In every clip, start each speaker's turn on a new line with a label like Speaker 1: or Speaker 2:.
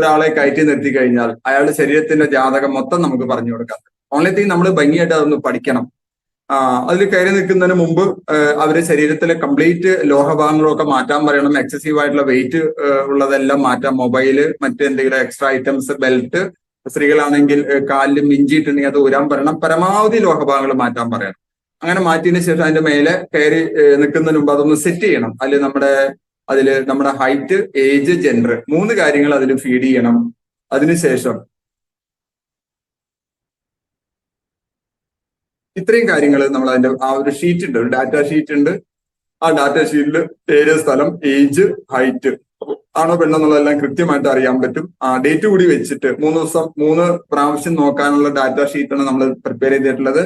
Speaker 1: ഒരാളെ കയറ്റി നിർത്തി കഴിഞ്ഞാൽ അയാളുടെ ശരീരത്തിന്റെ ജാതകം മൊത്തം നമുക്ക് പറഞ്ഞു കൊടുക്കാം. ഓൺലൈൻ തിങ് നമ്മൾ ഭംഗിയായിട്ട് അതൊന്ന് പഠിക്കണം. അതിൽ കയറി നിൽക്കുന്നതിന് മുമ്പ് അവർ ശരീരത്തിലെ കംപ്ലീറ്റ് ലോഹഭാഗങ്ങളൊക്കെ മാറ്റാൻ പറയണം. എക്സസീവ് ആയിട്ടുള്ള വെയിറ്റ് ഉള്ളതെല്ലാം മാറ്റാം. മൊബൈൽ മറ്റെന്തെങ്കിലും എക്സ്ട്രാ ഐറ്റംസ് ബെൽറ്റ് സ്ത്രീകളാണെങ്കിൽ കാലിൽ മിഞ്ചിയിട്ടുണ്ടെങ്കിൽ അത് ഊരാൻ പറയണം. പരമാവധി ലോഹഭാഗങ്ങൾ മാറ്റാൻ പറയണം. അങ്ങനെ മാറ്റിയതിന് ശേഷം അതിന്റെ മേലെ കയറി നിൽക്കുന്നതിന് മുമ്പ് അതൊന്ന് സെറ്റ് ചെയ്യണം. അതിൽ നമ്മുടെ അതിൽ നമ്മുടെ ഹൈറ്റ് ഏജ് ജെൻഡർ മൂന്ന് കാര്യങ്ങൾ അതിൽ ഫീഡ് ചെയ്യണം. അതിനുശേഷം ഇത്രയും കാര്യങ്ങൾ നമ്മൾ അതിന്റെ ആ ഒരു ഷീറ്റ് ഉണ്ട്. ഒരു ഡാറ്റ ഷീറ്റ് ഉണ്ട്. ആ ഡാറ്റ ഷീറ്റിൽ പേര് സ്ഥലം ഏജ് ഹൈറ്റ് ആണോ പെണ്ണെന്നുള്ളതെല്ലാം കൃത്യമായിട്ട് അറിയാൻ പറ്റും. ആ ഡേറ്റ് കൂടി വെച്ചിട്ട് മൂന്ന് ദിവസം മൂന്ന് പ്രാവശ്യം നോക്കാനുള്ള ഡാറ്റ ഷീറ്റാണ് നമ്മൾ പ്രിപ്പയർ ചെയ്തിട്ടുള്ളത്.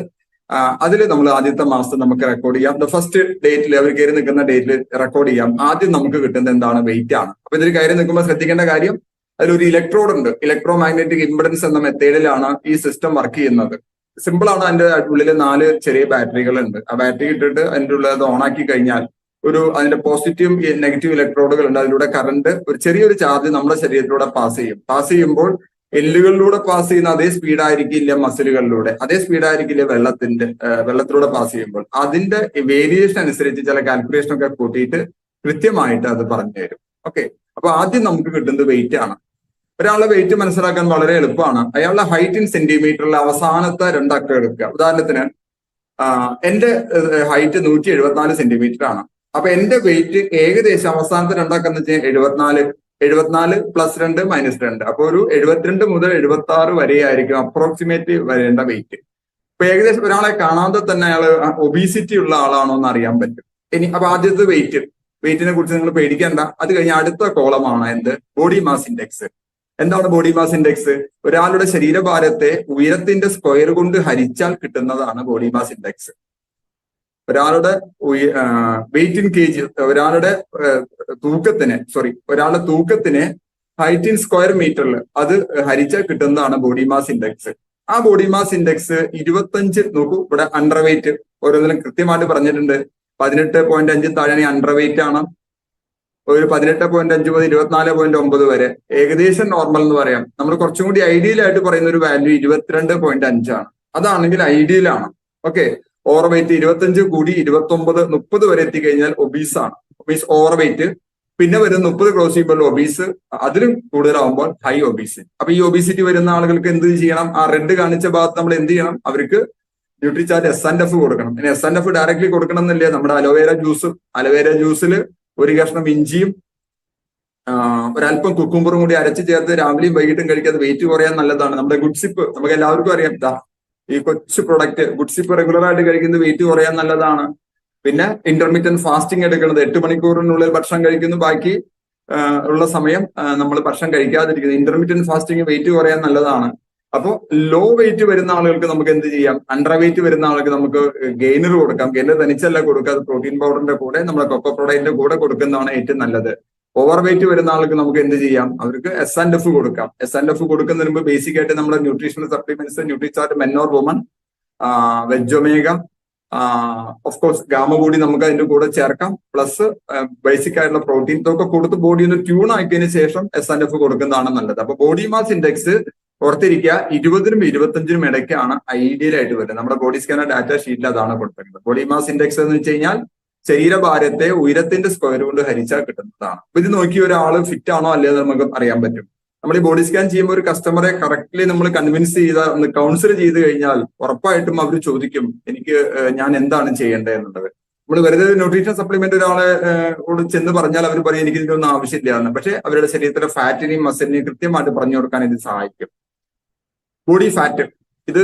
Speaker 1: അതിൽ നമ്മൾ ആദ്യത്തെ മാസം നമുക്ക് റെക്കോർഡ് ചെയ്യാം. ദ ഫസ്റ്റ് ഡേറ്റിൽ അവർ കയറി നിൽക്കുന്ന ഡേറ്റിൽ റെക്കോർഡ് ചെയ്യാം. ആദ്യം നമുക്ക് കിട്ടുന്നത് എന്താണ്? വെയിറ്റ് ആണ്. അപ്പൊ ഇതിൽ കയറി നിൽക്കുമ്പോൾ ശ്രദ്ധിക്കേണ്ട കാര്യം അതിലൊരു ഇലക്ട്രോഡ് ഉണ്ട്. ഇലക്ട്രോ മാഗ്നറ്റിക് ഇംപഡൻസ് എന്ന മെത്തേഡിലാണ് ഈ സിസ്റ്റം വർക്ക് ചെയ്യുന്നത്. സിമ്പിൾ ആണ് അതിന്റെ ഉള്ളിൽ നാല് ചെറിയ ബാറ്ററികൾ ഉണ്ട് ആ ബാറ്ററി ഇട്ടിട്ട് അതിന്റെ ഉള്ളിൽ അത് ഓൺ ആക്കി കഴിഞ്ഞാൽ ഒരു അതിന്റെ പോസിറ്റീവ് നെഗറ്റീവ് ഇലക്ട്രോഡുകൾ ഉണ്ട് അതിലൂടെ കറണ്ട് ഒരു ചെറിയൊരു ചാർജ് നമ്മുടെ ശരീരത്തിലൂടെ പാസ് ചെയ്യും. പാസ് ചെയ്യുമ്പോൾ എല്ലുകളിലൂടെ പാസ് ചെയ്യുന്ന അതേ സ്പീഡ് ആയിരിക്കില്ല മസിലുകളിലൂടെ അതേ സ്പീഡ് ആയിരിക്കില്ല വെള്ളത്തിന്റെ വെള്ളത്തിലൂടെ പാസ് ചെയ്യുമ്പോൾ. അതിന്റെ വേരിയേഷൻ അനുസരിച്ച് ചില കാൽക്കുലേഷൻ ഒക്കെ കൂട്ടിയിട്ട് കൃത്യമായിട്ട് അത് പറഞ്ഞു തരും. ഓക്കെ അപ്പൊ ആദ്യം നമുക്ക് കിട്ടുന്നത് വെയിറ്റ് ആണ്. ഒരാളുടെ വെയിറ്റ് മനസ്സിലാക്കാൻ വളരെ എളുപ്പമാണ്. അയാളുടെ ഹൈറ്റ് ഇൻ സെന്റിമീറ്ററിലെ അവസാനത്തെ രണ്ടക്കം എടുക്കുക. ഉദാഹരണത്തിന് എന്റെ ഹൈറ്റ് നൂറ്റി എഴുപത്തിനാല് സെന്റിമീറ്റർ ആണ്. അപ്പൊ എന്റെ വെയിറ്റ് ഏകദേശം അവസാനത്തെ രണ്ടക്കം എന്ന് വെച്ചാൽ എഴുപത്തിനാല് എഴുപത്തിനാല് പ്ലസ് രണ്ട് മൈനസ് രണ്ട്. അപ്പൊ ഒരു എഴുപത്തിരണ്ട് മുതൽ എഴുപത്തി ആറ് വരെയായിരിക്കും അപ്രോക്സിമേറ്റ് വരേണ്ട വെയിറ്റ് ഇപ്പൊ ഏകദേശം ഒരാളെ കാണാതെ തന്നെ അയാൾ ഒബീസിറ്റി ഉള്ള ആളാണോ എന്ന് അറിയാൻ പറ്റും. ഇനി അപ്പൊ ആദ്യത്തെ വെയിറ്റ് വെയിറ്റിനെ കുറിച്ച് നിങ്ങൾ പേടിക്കേണ്ട. അത് കഴിഞ്ഞ് അടുത്ത കോളമാണ് എന്ത്? ബോഡി മാസ് ഇൻഡെക്സ് എന്താണ് ബോഡി മാസ് ഇൻഡെക്സ് ഒരാളുടെ ശരീരഭാരത്തെ ഉയരത്തിന്റെ സ്ക്വയർ കൊണ്ട് ഹരിച്ചാൽ കിട്ടുന്നതാണ് ബോഡി മാസ് ഇൻഡെക്സ് ഒരാളുടെ വെയിറ്റ് ഇൻ കെ ജി ഒരാളുടെ തൂക്കത്തിന് സോറി ഒരാളുടെ തൂക്കത്തിന് ഹൈറ്റ് ഇൻ സ്ക്വയർ മീറ്ററിൽ അത് ഹരിച്ചാൽ കിട്ടുന്നതാണ് ബോഡി മാസ് ഇൻഡെക്സ് ആ ബോഡി മാസ് ഇൻഡെക്സ് ഇരുപത്തഞ്ച് നോക്കൂ ഇവിടെ അണ്ടർ വെയിറ്റ് ഓരോന്നിലും കൃത്യമായിട്ട് പറഞ്ഞിട്ടുണ്ട്. പതിനെട്ട് പോയിന്റ് അഞ്ച് താഴെ അണ്ടർ വെയിറ്റ് ആണ്. ഒരു പതിനെട്ട് പോയിന്റ് അഞ്ച് മുതൽ ഇരുപത്തിനാല് പോയിന്റ് ഒമ്പത് വരെ. ഏകദേശം നോർമൽ എന്ന് പറയാം. നമ്മൾ കുറച്ചും കൂടി ഐഡിയൽ ആയിട്ട് പറയുന്ന ഒരു വാല്യൂ ഇരുപത്തിരണ്ട് പോയിന്റ് അഞ്ചാണ് അതാണെങ്കിൽ ഐഡിയൽ ആണ്. ഓക്കെ ഓവർ ഇരുപത്തഞ്ച് കൂടി ഇരുപത്തി ഒമ്പത് മുപ്പത് വരെ എത്തിക്കഴിഞ്ഞാൽ ഒബീസ് ആണ്. ഒബീസ് ഓവർ പിന്നെ വരുന്ന മുപ്പത് ക്രോസ് ചെയ്യുമ്പോൾ ഒബീസ് അതിലും കൂടുതലാവുമ്പോൾ ഹൈ ഒബീസ് അപ്പൊ ഈ ഒബീസിറ്റി വരുന്ന ആളുകൾക്ക് എന്ത് ചെയ്യണം? ആ റെഡ് കാണിച്ച ഭാഗത്ത് നമ്മൾ എന്ത് ചെയ്യണം? അവർക്ക് Nutricharge S and F കൊടുക്കണം. ഇനി എസ് ആൻഡ് എഫ് ഡയറക്ട്ലി കൊടുക്കണം എന്നല്ലേ നമ്മുടെ അലോവേര ജ്യൂസ് അലോവേര ജ്യൂസിൽ ഒരു കഷ്ണം ഇഞ്ചിയും ഒരല്പം കുക്കുമ്പറും കൂടി അരച്ച് ചേർത്ത് രാവിലെയും വൈകിട്ടും കഴിക്കാതെ വെയിറ്റ് കുറയാൻ നല്ലതാണ്. നമ്മുടെ ഗുഡ്സിപ്പ് നമുക്ക് എല്ലാവർക്കും അറിയാം. ഈ കൊച്ചു പ്രൊഡക്റ്റ് ഗുഡ്സിപ്പ് റെഗുലർ ആയിട്ട് കഴിക്കുന്നത് വെയിറ്റ് കുറയാൻ നല്ലതാണ്. പിന്നെ ഇന്റർമീഡിയറ്റ് ഫാസ്റ്റിംഗ് എടുക്കുന്നത് എട്ട് മണിക്കൂറിനുള്ളിൽ ഭക്ഷണം കഴിക്കുന്നു. ബാക്കി ഉള്ള സമയം നമ്മൾ ഭക്ഷണം കഴിക്കാതിരിക്കുന്നത്. ഇന്റർമീഡിയറ്റ് ഫാസ്റ്റിംഗ് വെയിറ്റ് കുറയാൻ നല്ലതാണ്. അപ്പോൾ ലോ വെയിറ്റ് വരുന്ന ആളുകൾക്ക് നമുക്ക് എന്ത് ചെയ്യാം? അണ്ടർ വെയിറ്റ് വരുന്ന ആൾക്ക് നമുക്ക് ഗെയിനർ കൊടുക്കാം. ഗെയിനർ തനിച്ചല്ല കൊടുക്കുക പ്രോട്ടീൻ പൗഡറിന്റെ കൂടെ നമ്മുടെ കൊക്കോ പ്രോഡക്റ്റിന്റെ കൂടെ കൊടുക്കുന്നതാണ് ഏറ്റവും നല്ലത്. ഓവർ വെയിറ്റ് വരുന്ന ആൾക്ക് നമുക്ക് എന്ത് ചെയ്യാം? അവർക്ക് എസ് ആൻഡ് എഫ് കൊടുക്കാം. എസ് ആൻഡ് എഫ് കൊടുക്കുന്നതിന് മുമ്പ് ബേസിക് ആയിട്ട് നമ്മുടെ nutritional supplements Nutricharge men or women veg omega of course gamma കൂടി നമുക്ക് അതിന്റെ കൂടെ ചേർക്കാം. പ്ലസ് ബേസിക് ആയിട്ടുള്ള പ്രോട്ടീൻ ഇതൊക്കെ കൊടുത്ത് ബോഡി ഒന്ന് ട്യൂൺ ആക്കിയതിനു ശേഷം എസ് ആൻഡ് എഫ് കൊടുക്കുന്നതാണ് നല്ലത്. അപ്പൊ ബോഡി മാസ് ഇൻഡെക്സ് ഓർത്തിരിക്കുക ഇരുപതിനും ഇരുപത്തഞ്ചിനും ഇടയ്ക്കാണ് ഐഡിയൽ ആയിട്ട് വരുന്നത്. നമ്മുടെ ബോഡി സ്കാനർ ഡാറ്റ ഷീറ്റിൽ അതാണ് കൊടുത്തിരിക്കുന്നത്. ബോഡി മാസ് ഇൻഡെക്സ് എന്ന് വെച്ച് കഴിഞ്ഞാൽ ശരീരഭാരത്തെ ഉയരത്തിന്റെ സ്ക്വയർ കൊണ്ട് ഹരിച്ചാൽ കിട്ടുന്നതാണ്. അപ്പൊ ഇത് നോക്കി ഒരാൾ ഫിറ്റ് ആണോ അല്ലയോ നമുക്ക് അറിയാൻ പറ്റും. നമ്മൾ ഈ ബോഡി സ്കാൻ ചെയ്യുമ്പോൾ ഒരു കസ്റ്റമറെ കറക്റ്റ്ലി നമ്മൾ കൺവിൻസ് ചെയ്ത ഒന്ന് കൗൺസിൽ ചെയ്ത് കഴിഞ്ഞാൽ ഉറപ്പായിട്ടും അവർ ചോദിക്കും എനിക്ക് ഞാൻ എന്താണ് ചെയ്യേണ്ടത് എന്നുള്ളത്. നമ്മൾ വെറുതെ ന്യൂട്രീഷൻ സപ്ലിമെന്റ് ഒരാളെ ചെന്ന് പറഞ്ഞാൽ അവർ പറയും എനിക്ക് ഇതിനൊന്നും ആവശ്യമില്ല എന്ന്. പക്ഷെ അവരുടെ ശരീരത്തിലെ ഫാറ്റിനെയും മസിലിനെയും കൃത്യമായിട്ട് പറഞ്ഞു കൊടുക്കാൻ ഇത് സഹായിക്കും. ബോഡി ഫാറ്റ് ഇത്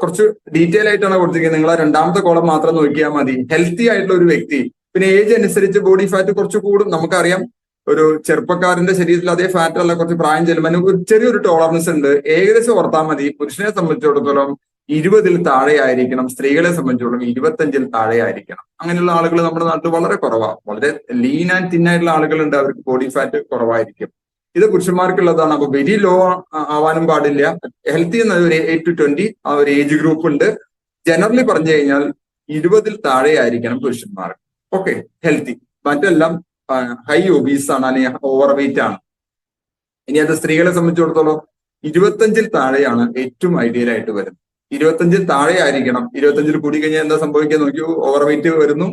Speaker 1: കുറച്ച് ഡീറ്റെയിൽ ആയിട്ടാണ് കൊടുത്തിരിക്കുന്നത്. നിങ്ങൾ രണ്ടാമത്തെ കോളം മാത്രം നോക്കിയാൽ മതി. ഹെൽത്തി ആയിട്ടുള്ള ഒരു വ്യക്തി. പിന്നെ ഏജ് അനുസരിച്ച് ബോഡി ഫാറ്റ് കുറച്ച് കൂടും. നമുക്കറിയാം ഒരു ചെറുപ്പക്കാരന്റെ ശരീരത്തിൽ അതേ ഫാറ്റ് അല്ല കുറച്ച് പ്രായം ചെല്ലുമ്പോൾ ഒരു ചെറിയൊരു ടോളറൻസ് ഉണ്ട്. ഏകദേശം ഓർത്താൽ മതി. പുരുഷനെ സംബന്ധിച്ചിടത്തോളം ഇരുപതിൽ താഴെ ആയിരിക്കണം സ്ത്രീകളെ സംബന്ധിച്ചിടത്തോളം ഇരുപത്തഞ്ചിൽ താഴെ ആയിരിക്കണം അങ്ങനെയുള്ള ആളുകൾ നമ്മുടെ നാട്ടിൽ വളരെ കുറവാണ് വളരെ ലീൻ ആൻഡ് തിൻ ആയിട്ടുള്ള ആളുകളുണ്ട്. അവർക്ക് ബോഡി ഫാറ്റ് കുറവായിരിക്കും. ഇത് പുരുഷന്മാർക്കുള്ളതാണ്. അപ്പൊ വെരി ലോ ആവാനും പാടില്ല. ഹെൽത്തി എന്ന ഒരു എയ്റ്റ് ടു ട്വന്റി ആ ഒരു ഏജ് ഗ്രൂപ്പ് ഉണ്ട്. ജനറലി പറഞ്ഞു കഴിഞ്ഞാൽ ഇരുപതിൽ താഴെ ആയിരിക്കണം പുരുഷന്മാർ ഓക്കെ ഹെൽത്തി മറ്റെല്ലാം ഹൈ ഒബീസ് ആണ് അല്ലെങ്കിൽ ഓവർ വെയിറ്റ് ആണ്. ഇനി അത് സ്ത്രീകളെ സംബന്ധിച്ചിടത്തോളം ഇരുപത്തഞ്ചിൽ താഴെയാണ് ഏറ്റവും ഐഡിയൽ ആയിട്ട് വരുന്നത്. ഇരുപത്തഞ്ചിൽ താഴെ ആയിരിക്കണം. ഇരുപത്തഞ്ചിൽ കൂടി കഴിഞ്ഞാൽ എന്താ സംഭവിക്കാൻ നോക്കിയോ ഓവർ വെയിറ്റ് വരുന്നു.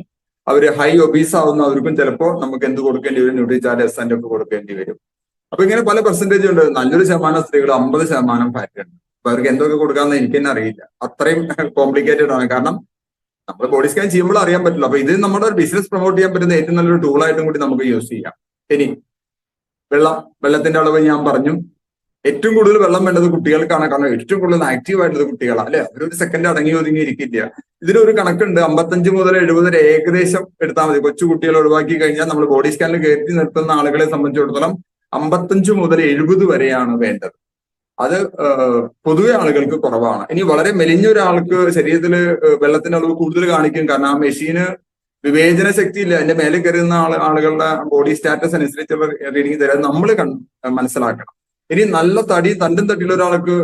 Speaker 1: അവർ ഹൈ ഒബീസ് ആവുന്ന അവർക്കും ചിലപ്പോൾ നമുക്ക് എന്ത് കൊടുക്കേണ്ടി വരും? ന്യൂട്രിചാർജ് എസ് ഒക്കെ കൊടുക്കേണ്ടി വരും. അപ്പൊ ഇങ്ങനെ പല പെർസെന്റേജ് ഉണ്ട്. നല്ലൊരു ശതമാനം സ്ത്രീകൾ അമ്പത് ശതമാനം ഫാറ്റ് ഉണ്ട് അപ്പൊ അവർക്ക് എന്തൊക്കെ കൊടുക്കാമെന്ന് എനിക്ക് തന്നെ അറിയില്ല. അത്രയും കോംപ്ലിക്കേറ്റഡ് ആണ്. കാരണം നമ്മൾ ബോഡി സ്കാൻ ചെയ്യുമ്പോൾ അറിയാൻ പറ്റില്ല. അപ്പൊ ഇത് നമ്മുടെ ഒരു ബിസിനസ് പ്രൊമോട്ട് ചെയ്യാൻ പറ്റുന്ന ഏറ്റവും നല്ലൊരു ടൂൾ ആയിട്ടും കൂടി നമുക്ക് യൂസ് ചെയ്യാം. ഇനി വെള്ളം വെള്ളത്തിന്റെ അളവ് ഞാൻ പറഞ്ഞു. ഏറ്റവും കൂടുതൽ വെള്ളം വേണ്ടത് കുട്ടികൾക്കാണ്. കാരണം ഏറ്റവും കൂടുതൽ ആക്റ്റീവ് ആയിട്ടുള്ളത് കുട്ടികളാണ് അല്ലെ? അവരൊരു സെക്കൻഡ് അടങ്ങി ഒതുങ്ങി ഇരിക്കില്ല. ഇതിനൊരു കണക്കുണ്ട്. അമ്പത്തഞ്ച് മുതൽ എഴുപത് വരെ ഏകദേശം എടുത്താൽ മതി. കൊച്ചു കുട്ടികളെ ഒഴിവാക്കി കഴിഞ്ഞാൽ നമ്മൾ ബോഡി സ്കാനിൽ കയറ്റി നിർത്തുന്ന ആളുകളെ സംബന്ധിച്ചിടത്തോളം അമ്പത്തഞ്ച് മുതൽ എഴുപത് വരെയാണ് വേണ്ടത്. അത് പൊതുവെ ആളുകൾക്ക് കുറവാണ്. ഇനി വളരെ മെലിഞ്ഞ ഒരാൾക്ക് ശരീരത്തിൽ വെള്ളത്തിന്റെ അളവ് കൂടുതൽ കാണിക്കും. കാരണം ആ മെഷീന് വിവേചന ശക്തി ഇല്ല അതിന്റെ മേലെ കയറുന്ന ആൾ ആളുകളുടെ ബോഡി സ്റ്റാറ്റസ് അനുസരിച്ചുള്ള റീഡിങ് തരാൻ നമ്മൾ മനസ്സിലാക്കണം. ഇനി നല്ല തടി തണ്ടും തട്ടിയുള്ള ഒരാൾക്ക്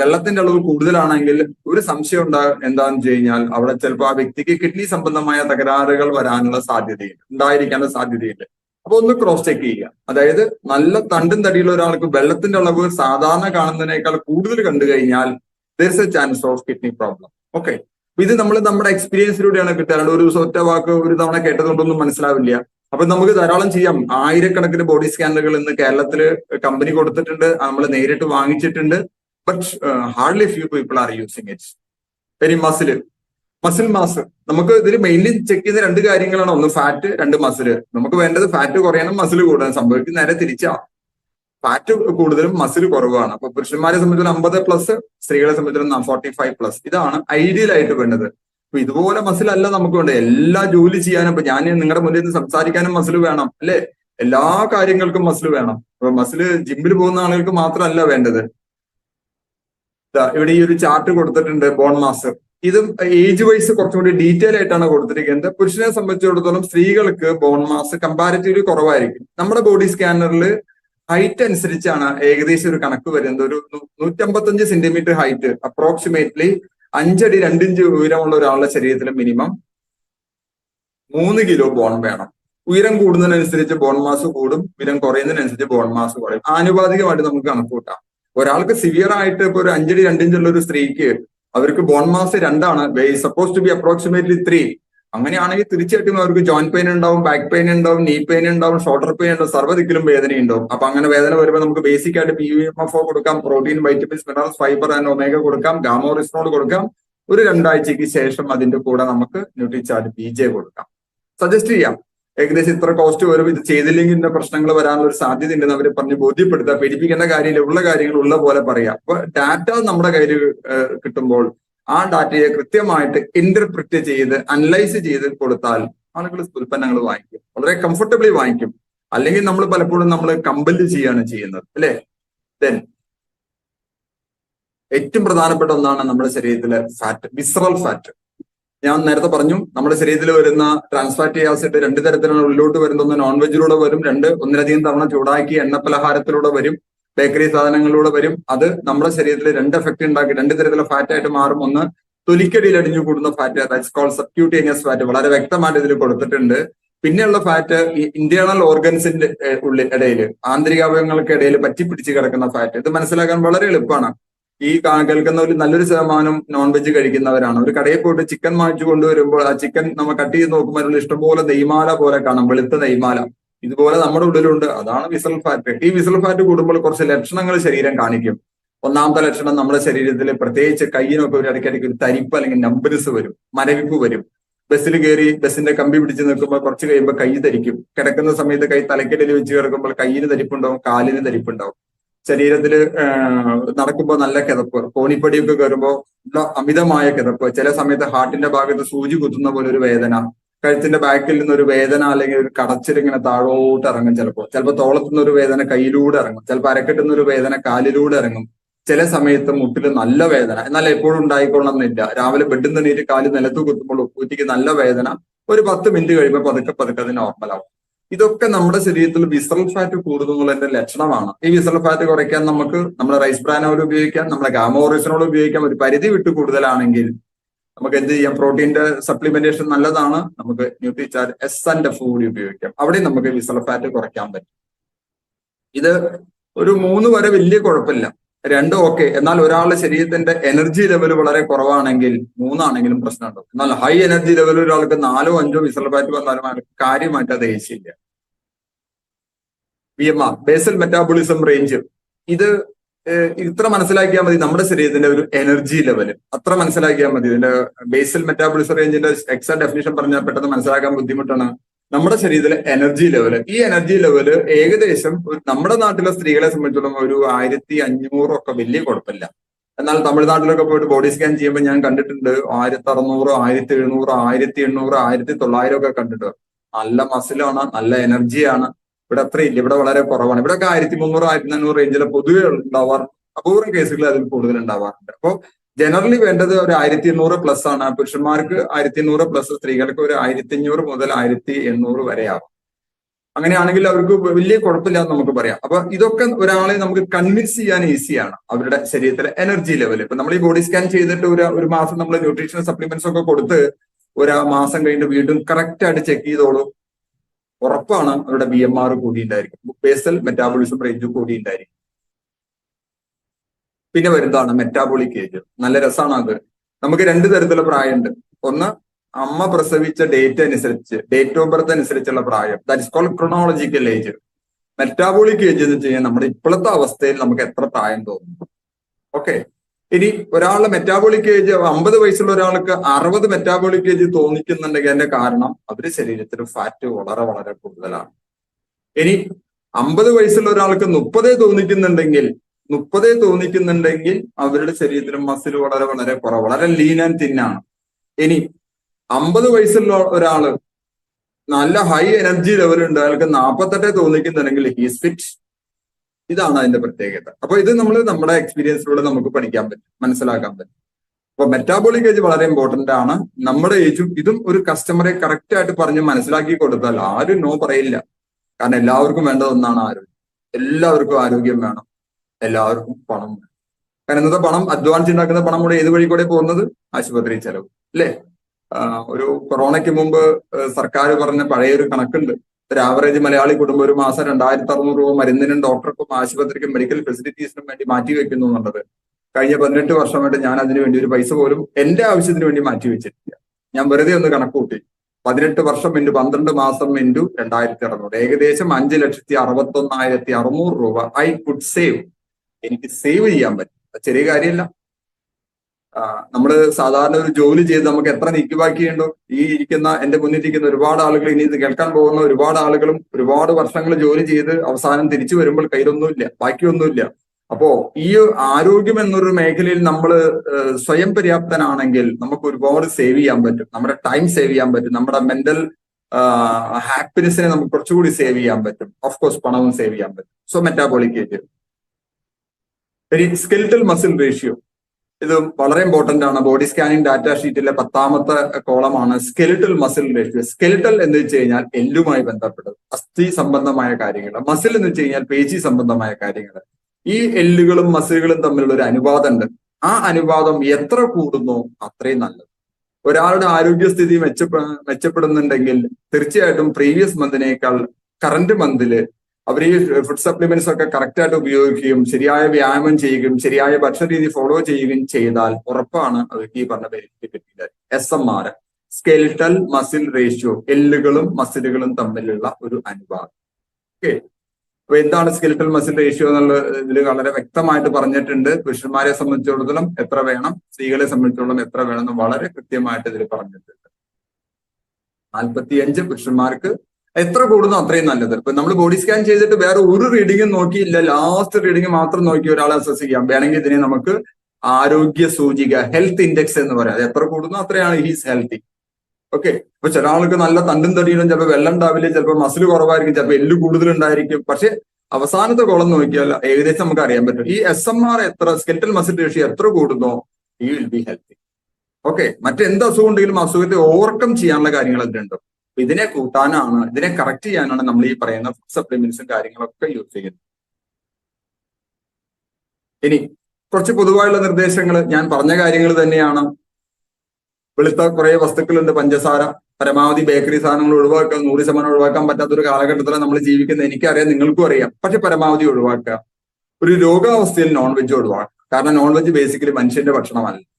Speaker 1: വെള്ളത്തിന്റെ അളവ് കൂടുതലാണെങ്കിൽ ഒരു സംശയം ഉണ്ടാ എന്താന്ന് വെച്ച് കഴിഞ്ഞാൽ അവിടെ ചിലപ്പോൾ ആ വ്യക്തിക്ക് കിഡ്നി സംബന്ധമായ തകരാറുകൾ വരാനുള്ള സാധ്യതയുണ്ട്. ഉണ്ടായിരിക്കാനുള്ള സാധ്യതയുണ്ട്. അപ്പൊ ഒന്ന് ക്രോസ് ചെക്ക് ചെയ്യുക. അതായത് നല്ല തണ്ടും തടിയുള്ള ഒരാൾക്ക് വെള്ളത്തിന്റെ അളവ് സാധാരണ കാണുന്നതിനേക്കാൾ കൂടുതൽ കണ്ടു കഴിഞ്ഞാൽ there's a chance of kidney problem okay ഇത് നമ്മൾ നമ്മുടെ എക്സ്പീരിയൻസിലൂടെയാണ് കിട്ടാറുണ്ട് ഒരു ഒറ്റ വാക്ക് ഒരു തവണ കേട്ടതുകൊണ്ടൊന്നും മനസ്സിലാവില്ല. അപ്പൊ നമുക്ക് ധാരാളം ചെയ്യാം. ആയിരക്കണക്കിന് ബോഡി സ്കാനറുകൾ ഇന്ന് കേരളത്തിൽ കമ്പനി കൊടുത്തിട്ടുണ്ട്. നമ്മൾ നേരിട്ട് വാങ്ങിച്ചിട്ടുണ്ട്. But hardly few people are using it very muscle muscle mass നമുക്ക് ഇതിൽ മെയിൻലി ചെക്ക് ചെയ്യുന്ന രണ്ട് കാര്യങ്ങളാണ്. ഒന്ന് ഫാറ്റ് രണ്ട് മസിൽ നമുക്ക് വേണ്ടത് ഫാറ്റ് കുറയാനും മസിൽ കൂടാനും സംഭവിക്കും നേരെ തിരിച്ചാ. ഫാറ്റ് കൂടുതലും മസിൽ കുറവാണ്. അപ്പൊ പുരുഷന്മാരെ സംബന്ധിച്ചിടത്തോളം അമ്പത് പ്ലസ് സ്ത്രീകളെ സംബന്ധിച്ചിടത്തോളം ഫോർട്ടി ഫൈവ് പ്ലസ് ഇതാണ് ഐഡിയൽ ആയിട്ട് വേണ്ടത്. അപ്പൊ ഇതുപോലെ മസിൽ അല്ല നമുക്ക് വേണ്ടത്. എല്ലാ ജോലി ചെയ്യാനും ഇപ്പൊ ഞാൻ നിങ്ങളുടെ മുന്നിൽ നിന്ന് സംസാരിക്കാനും മസിൽ വേണം അല്ലെ? എല്ലാ കാര്യങ്ങൾക്കും മസിൽ വേണം. അപ്പൊ മസിൽ ജിമ്മിൽ പോകുന്ന ആളുകൾക്ക് മാത്രമല്ല വേണ്ടത്. ഇവിടെ ഈ ഒരു ചാർട്ട് കൊടുത്തിട്ടുണ്ട് ബോൺ മാസ് ഇതും ഏജ് വൈസ് കുറച്ചുകൂടി ഡീറ്റെയിൽ ആയിട്ടാണ് കൊടുത്തിരിക്കുന്നത്. പുരുഷനെ സംബന്ധിച്ചിടത്തോളം സ്ത്രീകൾക്ക് ബോൺ മാസ് കമ്പാരിറ്റീവ്ലി കുറവായിരിക്കും. നമ്മുടെ ബോഡി സ്കാനറിൽ ഹൈറ്റ് അനുസരിച്ചാണ് ഏകദേശം ഒരു കണക്ക് വരുന്നത്. ഒരു നൂറ്റമ്പത്തഞ്ച് സെന്റിമീറ്റർ ഹൈറ്റ് അപ്രോക്സിമേറ്റ്ലി അഞ്ചടി രണ്ടിഞ്ച് ഉയരമുള്ള ഒരാളുടെ ശരീരത്തിൽ മിനിമം മൂന്ന് കിലോ ബോൺ വേണം. ഉയരം കൂടുന്നതിനനുസരിച്ച് ബോൺ മാസ് കൂടും. ഉയരം കുറയുന്നതിനനുസരിച്ച് ബോൺ മാസ് കുറയും. ആനുപാതികമായിട്ട് നമുക്ക് കണക്ക് കൂട്ടാം. ഒരാൾക്ക് സിവിയർ ആയിട്ട് ഇപ്പൊ ഒരു അഞ്ചടി രണ്ടിഞ്ചുള്ള ഒരു സ്ത്രീക്ക് അവർക്ക് ബോൺ മാസ് രണ്ടാണ്. Suppose to be approximately three അങ്ങനെയാണെങ്കിൽ തീർച്ചയായിട്ടും അവർക്ക് ജോയിന്റ് പെയിൻ ഉണ്ടാവും ബാക്ക് പെയിൻ ഉണ്ടാവും നീ പെയിൻ ഉണ്ടാവും ഷോൾഡർ പെയിൻ ഉണ്ടാവും സർവതിക്കിലും വേദന ഉണ്ടാവും. അപ്പൊ അങ്ങനെ വേദന വരുമ്പോൾ നമുക്ക് ബേസിക് ആയിട്ട് പി എം എഫ് ഒ കൊടുക്കാം protein vitamins minerals fibre and omega കൊടുക്കാം ഗാമോറിസ്നോൾ കൊടുക്കാം. ഒരു രണ്ടാഴ്ചയ്ക്ക് ശേഷം അതിന്റെ കൂടെ നമുക്ക് ന്യൂട്രിചാർജ് പി ജെ കൊടുക്കാം. സജസ്റ്റ് ചെയ്യാം. ഏകദേശം ഇത്ര കോസ്റ്റ് വരും. ഇത് ചെയ്തില്ലെങ്കിൽ ഇന്ന പ്രശ്നങ്ങൾ വരാനുള്ള ഒരു സാധ്യത ഉണ്ടെന്ന് അവരെ പറഞ്ഞ് ബോധ്യപ്പെടുത്തുക. പേടിപ്പിക്കേണ്ട കാര്യമില്ല. ഉള്ള കാര്യങ്ങൾ ഉള്ള പോലെ പറയാം അപ്പൊ ഡാറ്റ നമ്മുടെ കയ്യിൽ കിട്ടുമ്പോൾ ആ ഡാറ്റയെ കൃത്യമായിട്ട് ഇന്റർപ്രിറ്റ് ചെയ്ത് അനലൈസ് ചെയ്ത് കൊടുത്താൽ ആളുകൾ ഉൽപ്പന്നങ്ങൾ വാങ്ങിക്കും. വളരെ കംഫർട്ടബിളി വാങ്ങിക്കും. അല്ലെങ്കിൽ നമ്മൾ പലപ്പോഴും നമ്മൾ കമ്പൽ ചെയ്യാണ് ചെയ്യുന്നത്. അല്ലെ? ദെൻ ഏറ്റവും പ്രധാനപ്പെട്ട ഒന്നാണ് നമ്മുടെ ശരീരത്തിലെ ഫാറ്റ് വിസറൽ ഫാറ്റ് ഞാൻ നേരത്തെ പറഞ്ഞു നമ്മുടെ ശരീരത്തിൽ വരുന്ന ട്രാൻസ്ഫാറ്റി ആസിഡ് രണ്ട് തരത്തിലാണ് ഉള്ളിലോട്ട് വരുന്നത്. ഒന്ന് നോൺ വെജിലൂടെ വരും രണ്ട് ഒന്നിലധികം തവണ ചൂടാക്കി എണ്ണ പലഹാരത്തിലൂടെ വരും ബേക്കറി സാധനങ്ങളിലൂടെ വരും. അത് നമ്മുടെ ശരീരത്തിൽ രണ്ട് എഫക്ട് ഉണ്ടാക്കി രണ്ട് തരത്തിലുള്ള ഫാറ്റ് ആയിട്ട് മാറും. ഒന്ന് തൊലിക്കടിയിൽ അടിഞ്ഞു കൂടുന്ന fat that's call subcutaneous fat വളരെ വ്യക്തമായിട്ട് ഇതിൽ കൊടുത്തിട്ടുണ്ട്. പിന്നെയുള്ള ഫാറ്റ് ഈ ഇന്റേണൽ ഓർഗൻസിന്റെ ഉള്ളിൽ ഇടയിൽ ആന്തരികാവയവങ്ങൾക്ക് ഇടയിൽ പറ്റിപ്പിടിച്ച് കിടക്കുന്ന ഫാറ്റ് ഇത് മനസ്സിലാക്കാൻ വളരെ എളുപ്പമാണ്. ഈ കേൾക്കുന്നവർ നല്ലൊരു ശതമാനം നോൺ വെജ് കഴിക്കുന്നവരാണ്. ഒരു കടയിൽ പോയിട്ട് ചിക്കൻ വാങ്ങിച്ചു കൊണ്ടുവരുമ്പോൾ ആ ചിക്കൻ നമ്മൾ കട്ട് ചെയ്ത് നോക്കുമ്പോൾ ഇഷ്ടംപോലെ നെയ്മാല പോലെ കാണാം വെളുത്ത നെയ്മാല. ഇതുപോലെ നമ്മുടെ ഉള്ളിലുണ്ട്. അതാണ് വിസൽ ഫാറ്റ് ഈ വിസൽ ഫാറ്റ് കൂടുമ്പോൾ കുറച്ച് ലക്ഷണങ്ങൾ ശരീരം കാണിക്കും. ഒന്നാമത്തെ ലക്ഷണം നമ്മുടെ ശരീരത്തിൽ പ്രത്യേകിച്ച് കയ്യിനൊക്കെ ഒരു ഇടയ്ക്കിടയ്ക്ക് ഒരു തരിപ്പ് അല്ലെങ്കിൽ നമ്പനസ് വരും. മരവിപ്പ് വരും. ബസ്സിൽ കയറി ബസ്സിന്റെ കമ്പി പിടിച്ച് നിൽക്കുമ്പോൾ കുറച്ച് കഴിയുമ്പോൾ കൈ തരിക്കും. കിടക്കുന്ന സമയത്ത് കൈ തലക്കെട്ടിൽ വെച്ച് കിടക്കുമ്പോൾ കയ്യിന് തരിപ്പുണ്ടാവും കാലിന് തരിപ്പുണ്ടാവും. ശരീരത്തിൽ നടക്കുമ്പോൾ നല്ല കിതപ്പ്. കോണിപ്പടിയൊക്കെ കയറുമ്പോൾ അമിതമായ കിതപ്പ്. ചില സമയത്ത് ഹാർട്ടിന്റെ ഭാഗത്ത് സൂചി കുത്തുന്ന പോലെ ഒരു വേദന. കഴുത്തിന്റെ ബാക്കിൽ നിന്ന് ഒരു വേദന അല്ലെങ്കിൽ ഒരു കടച്ചിൽ ഇങ്ങനെ താഴോട്ട് ഇറങ്ങും ചിലപ്പോൾ ചിലപ്പോൾ തോളത്തുനിന്ന് ഒരു വേദന കയ്യിലൂടെ ഇറങ്ങും. ചിലപ്പോൾ അരക്കെട്ടുന്ന ഒരു വേദന കാലിലൂടെ ഇറങ്ങും. ചില സമയത്ത് മുട്ടിൽ നല്ല വേദന. എന്നാൽ എപ്പോഴും ഉണ്ടായിക്കൊള്ളണമെന്നില്ല. രാവിലെ ബെഡിൽ നിന്ന് നീറ്റ് കാൽ നിലത്ത് കുത്തുമ്പോൾ ഉപ്പൂറ്റിക്ക് നല്ല വേദന. ഒരു പത്ത് മിനിറ്റ് കഴിയുമ്പോൾ പതുക്കെ പതുക്കെ അത് നോർമലാവും ഇതൊക്കെ നമ്മുടെ ശരീരത്തിൽ വിസറൽ ഫാറ്റ് കൂടുന്നതിന്റെ ലക്ഷണമാണ്. ഈ വിസറൽ ഫാറ്റ് കുറയ്ക്കാൻ നമുക്ക് നമ്മുടെ റൈസ് ബ്രാനോട് ഉപയോഗിക്കാം നമ്മുടെ ഗാമോറിസിനോട് ഉപയോഗിക്കാം. ഒരു പരിധി വിട്ട് കൂടുതലാണെങ്കിൽ നമുക്ക് എന്ത് ചെയ്യാം? പ്രോട്ടീന്റെ സപ്ലിമെന്റേഷൻ നല്ലതാണ്. നമുക്ക് ന്യൂട്രിചാർജ് എസ് ആൻഡ് എഫ് കൂടി ഉപയോഗിക്കാം. അവിടെ നമുക്ക് വിസറൽ ഫാറ്റ് കുറയ്ക്കാൻ പറ്റും. ഇത് ഒരു മൂന്ന് വരെ വലിയ കുഴപ്പമില്ല. രണ്ട് ഓക്കെ എന്നാൽ ഒരാളുടെ ശരീരത്തിന്റെ എനർജി ലെവൽ വളരെ കുറവാണെങ്കിൽ മൂന്നാണെങ്കിലും പ്രശ്നമുണ്ടോ. എന്നാൽ ഹൈ എനർജി ലെവൽ ഒരാൾക്ക് നാലോ അഞ്ചോ വിസൽ ഫാറ്റ് വന്നാലും കാര്യമായിട്ട് അത് ഏശില്ല B M R basal metabolism range ഇത് ഇത്ര മനസ്സിലാക്കിയാൽ മതി നമ്മുടെ ശരീരത്തിന്റെ ഒരു എനർജി ലെവൽ അത്ര മനസ്സിലാക്കിയാൽ മതി. ഇതിന്റെ ബേസൽ മെറ്റാബോളിസം റേഞ്ചിന്റെ എക്സാക്ട് ഡെഫിനേഷൻ പറഞ്ഞാൽ പെട്ടെന്ന് മനസ്സിലാക്കാൻ ബുദ്ധിമുട്ടാണ്. നമ്മുടെ ശരീരത്തിലെ എനർജി ലെവൽ ഈ എനർജി ലെവൽ ഏകദേശം നമ്മുടെ നാട്ടിലെ സ്ത്രീകളെ സംബന്ധിച്ചിടത്തോളം ഒരു ആയിരത്തി അഞ്ഞൂറൊക്കെ വലിയ കുഴപ്പമില്ല. എന്നാൽ തമിഴ്നാട്ടിലൊക്കെ പോയിട്ട് ബോഡി സ്കാൻ ചെയ്യുമ്പോൾ ഞാൻ കണ്ടിട്ടുണ്ട് ആയിരത്തി അറുന്നൂറ് ആയിരത്തി എഴുന്നൂറ് ആയിരത്തി എണ്ണൂറ് ആയിരത്തി തൊള്ളായിരം ഒക്കെ കണ്ടിട്ട് നല്ല മസിലാണ് നല്ല എനർജിയാണ് ഇവിടെ ഇല്ല ഇവിടെ വളരെ കുറവാണ്. ഇവിടെ ഒക്കെ ആയിരത്തി മുന്നൂറ് ആയിരത്തി നാനൂറ് റേഞ്ചിൽ പൊതുവെ ഉണ്ടാവാറ് അപൂർവം കേസുകൾ അതിൽ കൂടുതൽ ഉണ്ടാവാറുണ്ട്. അപ്പോൾ ജനറലി വേണ്ടത് ഒരു ആയിരത്തി എണ്ണൂറ് പ്ലസ് ആണ്. പുരുഷന്മാർക്ക് ആയിരത്തി എണ്ണൂറ് പ്ലസ് സ്ത്രീകൾക്ക് ഒരു ആയിരത്തി അഞ്ഞൂറ് മുതൽ ആയിരത്തി എണ്ണൂറ് വരെ ആവും അങ്ങനെയാണെങ്കിൽ അവർക്ക് വലിയ കുഴപ്പമില്ലാന്ന് നമുക്ക് പറയാം. അപ്പൊ ഇതൊക്കെ ഒരാളെ നമുക്ക് കൺവിൻസ് ചെയ്യാൻ ഈസിയാണ് അവരുടെ ശരീരത്തിലെ എനർജി ലെവൽ ഇപ്പൊ നമ്മൾ ഈ ബോഡി സ്കാൻ ചെയ്തിട്ട് ഒരു ഒരു മാസം നമ്മൾ ന്യൂട്രീഷണൽ സപ്ലിമെന്റ്സ് ഒക്കെ കൊടുത്ത് ഒരു മാസം കഴിഞ്ഞിട്ട് വീണ്ടും കറക്റ്റ് ആയിട്ട് ചെക്ക് ചെയ്തോളൂ. ഉറപ്പാണ് അവരുടെ ബി എം ആർ കൂടിയിട്ടുണ്ടായിരിക്കും. ബേസൽ മെറ്റാബോളിസം റേഞ്ച് കൂടിയിട്ടുണ്ടായിരിക്കും. പിന്നെ വരുന്നതാണ് മെറ്റാബോളിക് ഏജ് നല്ല രസമാണ് അത്. നമുക്ക് രണ്ട് തരത്തിലുള്ള പ്രായമുണ്ട്. ഒന്ന് അമ്മ പ്രസവിച്ച ഡേറ്റ് അനുസരിച്ച് ഡേറ്റ് ഓഫ് ബർത്ത് അനുസരിച്ചുള്ള പ്രായം. That is called chronological age metabolic age എന്ന് വെച്ച് കഴിഞ്ഞാൽ നമ്മുടെ ഇപ്പോഴത്തെ അവസ്ഥയിൽ നമുക്ക് എത്ര പ്രായം തോന്നുന്നു ഓക്കെ ഇനി ഒരാളുടെ മെറ്റാബോളിക് ഏജ് അമ്പത് വയസ്സുള്ള ഒരാൾക്ക് അറുപത് മെറ്റാബോളിക് ഏജ് തോന്നിക്കുന്നുണ്ടെങ്കിൽ അതിന്റെ കാരണം അവരുടെ ശരീരത്തിൽ ഫാറ്റ് വളരെ വളരെ കൂടുതലാണ്. ഇനി അമ്പത് വയസ്സുള്ള ഒരാൾക്ക് മുപ്പതേ തോന്നിക്കുന്നുണ്ടെങ്കിൽ മുപ്പതേ തോന്നിക്കുന്നുണ്ടെങ്കിൽ അവരുടെ ശരീരത്തിൽ മസിൽ വളരെ വളരെ കുറവ് വളരെ ലീൻ ആൻഡ് തിന്നാണ് ഇനി അമ്പത് വയസ്സുള്ള ഒരാൾ നല്ല ഹൈ എനർജി ലെവൽ ഉണ്ട് അയാൾക്ക് നാൽപ്പത്തെട്ടേ തോന്നിക്കുന്നുണ്ടെങ്കിൽ ഹീസ് ഫിറ്റ് ഇതാണ് അതിന്റെ പ്രത്യേകത. അപ്പൊ ഇത് നമ്മൾ നമ്മുടെ എക്സ്പീരിയൻസിലൂടെ നമുക്ക് പഠിക്കാൻ പറ്റും മനസ്സിലാക്കാൻ പറ്റും. അപ്പൊ മെറ്റാബോളിക് ഏജ് വളരെ ഇമ്പോർട്ടന്റ് ആണ്. നമ്മുടെ ഏജും ഇതും ഒരു കസ്റ്റമറെ കറക്റ്റ് ആയിട്ട് പറഞ്ഞ് മനസ്സിലാക്കി കൊടുത്താൽ ആരും നോ പറയില്ല. കാരണം എല്ലാവർക്കും വേണ്ടത് ഒന്നാണ് ആരോഗ്യം. എല്ലാവർക്കും ആരോഗ്യം വേണം. എല്ലാവർക്കും പണം വേണം. കാരണം ഇന്നത്തെ പണം അഡ്വാൻസ് ഉണ്ടാക്കുന്ന പണം കൂടെ ഏത് വഴി കൂടെ പോകുന്നത്? ആശുപത്രി ചെലവ്. അല്ലേ? ഒരു കൊറോണയ്ക്ക് മുമ്പ് സർക്കാർ പറഞ്ഞ പഴയൊരു കണക്കുണ്ട്. ഒരു ആവറേജ് മലയാളി കുടുംബം ഒരു മാസം രണ്ടായിരത്തി അറുന്നൂറ് രൂപ മരുന്നിനും ഡോക്ടർക്കും ആശുപത്രിക്കും മെഡിക്കൽ ഫെസിലിറ്റീസിനും വേണ്ടി മാറ്റി വെക്കുന്നു എന്നുള്ളത്. കഴിഞ്ഞ പതിനെട്ട് വർഷമായിട്ട് ഞാൻ അതിനു വേണ്ടി ഒരു പൈസ പോലും എന്റെ ആവശ്യത്തിന് വേണ്ടി മാറ്റി വെച്ചിട്ടില്ല. ഞാൻ വെറുതെ ഒന്ന് കണക്ക് കൂട്ടി പതിനെട്ട് വർഷം ഇന്റു പന്ത്രണ്ട് മാസം ഇന്റു രണ്ടായിരത്തി അറുന്നൂറ് ഏകദേശം അഞ്ച് ലക്ഷത്തി അറുപത്തി ഒന്നായിരത്തി അറുന്നൂറ് രൂപ ഐ കുഡ് സേവ് എനിക്ക് സേവ് ചെയ്യാൻ പറ്റും. ചെറിയ കാര്യമല്ല. നമ്മൾ സാധാരണ ഒരു ജോലി ചെയ്ത് നമുക്ക് എത്ര നീക്കിവാക്കിയുണ്ടോ ഈ ഇരിക്കുന്ന എന്റെ മുന്നിട്ടിരിക്കുന്ന ഒരുപാട് ആളുകൾ ഇനി ഇത് കേൾക്കാൻ പോകുന്ന ഒരുപാട് ആളുകളും ഒരുപാട് വർഷങ്ങൾ ജോലി ചെയ്ത് അവസാനം തിരിച്ചു വരുമ്പോൾ കയ്യിലൊന്നുമില്ല ബാക്കിയൊന്നുമില്ല. അപ്പോ ഈ ആരോഗ്യം എന്നൊരു മേഖലയിൽ നമ്മൾ സ്വയം പര്യാപ്തനാണെങ്കിൽ നമുക്ക് ഒരുപാട് സേവ് ചെയ്യാൻ പറ്റും. നമ്മുടെ ടൈം സേവ് ചെയ്യാൻ പറ്റും. നമ്മുടെ മെന്റൽ ഹാപ്പിനെസിനെ നമുക്ക് കുറച്ചുകൂടി സേവ് ചെയ്യാൻ പറ്റും. ഓഫ് കോഴ്സ് പണവും സേവ് ചെയ്യാൻ പറ്റും. സോ മെറ്റാബോളിക് ഏജ് ഇനി സ്കെലിറ്റൽ മസിൽ റേഷ്യോ. ഇത് വളരെ ഇമ്പോർട്ടന്റ് ആണ്. ബോഡി സ്കാനിങ് ഡാറ്റ ഷീറ്റിലെ പത്താമത്തെ കോളമാണ് സ്കെലിറ്റൽ മസിൽ റേഷ്യോ സ്കെലിറ്റൽ എന്ന് വെച്ച് കഴിഞ്ഞാൽ എല്ലുമായി ബന്ധപ്പെട്ടത് അസ്ഥി സംബന്ധമായ കാര്യങ്ങൾ. മസിൽ എന്ന് വെച്ച് കഴിഞ്ഞാൽ പേശി സംബന്ധമായ കാര്യങ്ങൾ. ഈ എല്ലുകളും മസിലുകളും തമ്മിലുള്ള ഒരു അനുപാതമുണ്ട് ആ അനുപാതം എത്ര കൂടുന്നോ അത്രയും നല്ലത്. ഒരാളുടെ ആരോഗ്യസ്ഥിതി മെച്ചപ്പെ മെച്ചപ്പെടുന്നുണ്ടെങ്കിൽ തീർച്ചയായിട്ടും പ്രീവിയസ് മന്തിനേക്കാൾ കറന്റ് മന്തിൽ അവർ ഈ ഫുഡ് സപ്ലിമെന്റ്സ് ഒക്കെ കറക്റ്റ് ആയിട്ട് ഉപയോഗിക്കുകയും ശരിയായ വ്യായാമം ചെയ്യുകയും ശരിയായ ഭക്ഷണ രീതി ഫോളോ ചെയ്യുകയും ചെയ്താൽ ഉറപ്പാണ് അവർക്ക് ഈ പറഞ്ഞ ബെനിഫിറ്റ് കിട്ടിയത്. S M R skeletal muscle ratio എല്ലുകളും മസിലുകളും തമ്മിലുള്ള ഒരു അനുപാതം. ഓക്കെ അപ്പൊ എന്താണ് സ്കെൽട്ടൽ മസിൽ റേഷ്യോ എന്നുള്ള ഇതിൽ വളരെ വ്യക്തമായിട്ട് പറഞ്ഞിട്ടുണ്ട്. പുരുഷന്മാരെ സംബന്ധിച്ചിടത്തോളം എത്ര വേണം സ്ത്രീകളെ സംബന്ധിച്ചിടത്തോളം എത്ര വേണം എന്ന് വളരെ കൃത്യമായിട്ട് ഇതിൽ പറഞ്ഞിട്ടുണ്ട്. നാൽപ്പത്തിയഞ്ച് പുരുഷന്മാർക്ക് എത്ര കൂടുന്നു അത്രയും നല്ലത്. ഇപ്പൊ നമ്മൾ ബോഡി സ്കാൻ ചെയ്തിട്ട് വേറെ ഒരു റീഡിങ്ങും നോക്കിയില്ല. ലാസ്റ്റ് റീഡിംഗ് മാത്രം നോക്കി ഒരാളെ അസസ് ചെയ്യാം. വേണമെങ്കിൽ ഇതിനെ നമുക്ക് ആരോഗ്യ സൂചിക ഹെൽത്ത് ഇൻഡെക്സ് എന്ന് പറയാം. അത് എത്ര കൂടുന്നു അത്രയാണ് ഹീസ് ഹെൽത്തി ഓക്കെ ഇപ്പൊ ചില ആൾക്ക് നല്ല തണ്ടും തടിയിലും ചിലപ്പോൾ വെള്ളം ഉണ്ടാവില്ല ചിലപ്പോൾ മസിൽ കുറവായിരിക്കും ചിലപ്പോൾ എല്ല് കൂടുതലുണ്ടായിരിക്കും. പക്ഷെ അവസാനത്തെ കോളം നോക്കിയാൽ ഏകദേശം നമുക്ക് അറിയാൻ പറ്റും. ഈ എസ് എം ആർ എത്ര സ്കെൽറ്റൽ മസിൽ റേഷ്യോ എത്ര കൂടുന്നോ ഈ വിൽ ബി ഹെൽത്തി ഓക്കെ മറ്റെന്ത് അസുഖം ഉണ്ടെങ്കിലും അസുഖത്തെ ഓവർകം ചെയ്യാനുള്ള കാര്യങ്ങൾ അതിലുണ്ട് ഇതിനെ കൂട്ടാനാണ് ഇതിനെ കറക്റ്റ് ചെയ്യാനാണ് നമ്മൾ ഈ പറയുന്ന ഫുഡ് സപ്ലിമെന്റ്സും കാര്യങ്ങളൊക്കെ യൂസ് ചെയ്യുന്നത്. ഇനി കുറച്ച് പൊതുവായുള്ള നിർദ്ദേശങ്ങൾ. ഞാൻ പറഞ്ഞ കാര്യങ്ങൾ തന്നെയാണ്. വെളുത്ത കുറെ വസ്തുക്കളുണ്ട്. പഞ്ചസാര പരമാവധി ബേക്കറി സാധനങ്ങൾ ഒഴിവാക്കുക. നൂറ് ശതമാനം ഒഴിവാക്കാൻ പറ്റാത്ത ഒരു കാലഘട്ടത്തിലാണ് നമ്മൾ ജീവിക്കുന്നത്. എനിക്കറിയാം നിങ്ങൾക്കും അറിയാം. പക്ഷെ പരമാവധി ഒഴിവാക്കുക. ഒരു രോഗാവസ്ഥയിൽ നോൺ വെജ് ഒഴിവാക്കുക. കാരണം നോൺ വെജ് ബേസിക്കലി മനുഷ്യന്റെ ഭക്ഷണമല്ല.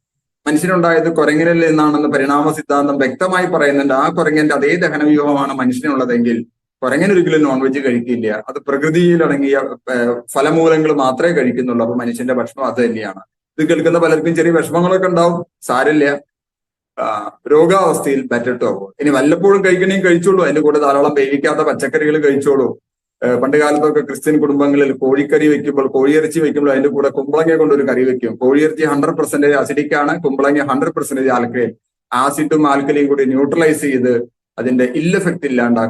Speaker 1: മനുഷ്യനുണ്ടായത് കുരങ്ങനിൽ നിന്നാണെന്ന് പരിണാമ സിദ്ധാന്തം വ്യക്തമായി പറയുന്നുണ്ട്. ആ കുരങ്ങന്റെ അതേ ദഹന ദഹനവ്യൂഹമാണ് മനുഷ്യനുള്ളതെങ്കിൽ കുരങ്ങൻ ഒരിക്കലും നോൺ വെജ് കഴിക്കില്ല. അത് പ്രകൃതിയിൽ അടങ്ങിയ ഫലമൂലങ്ങൾ മാത്രമേ കഴിക്കുന്നുള്ളൂ. അപ്പൊ മനുഷ്യന്റെ ഭക്ഷണം അത് തന്നെയാണ്. ഇത് കേൾക്കുന്ന പലർക്കും ചെറിയ വിഷമങ്ങളൊക്കെ ഉണ്ടാവും. സാരില്ല രോഗാവസ്ഥയിൽ ആവും ഇനി വല്ലപ്പോഴും കഴിക്കണമെങ്കിൽ കഴിച്ചോളൂ. അതിന്റെ കൂടെ ധാരാളം വേവിക്കാത്ത പച്ചക്കറികൾ കഴിച്ചോളൂ. പണ്ട് കാലത്തൊക്കെ ക്രിസ്ത്യൻ കുടുംബങ്ങളിൽ കോഴിക്കറി വെക്കുമ്പോൾ കോഴിയിറച്ചി വെക്കുമ്പോൾ അതിന്റെ കൂടെ കുമ്പളങ്ങ കൊണ്ട് ഒരു കറി വെക്കും. കോഴിയിറച്ചി ഹൺഡ്രഡ് പെർസെന്റേജ് അസിഡിക് ആണ് കുമ്പളങ്ങ ഹൺഡ്രഡ് പെർസെന്റേജ് ആൽക്കലൈൻ ആസിഡും ആൽക്കലയും കൂടി ന്യൂട്രലൈസ് ചെയ്ത് അതിന്റെ ഇല്ലഫക്റ്റ്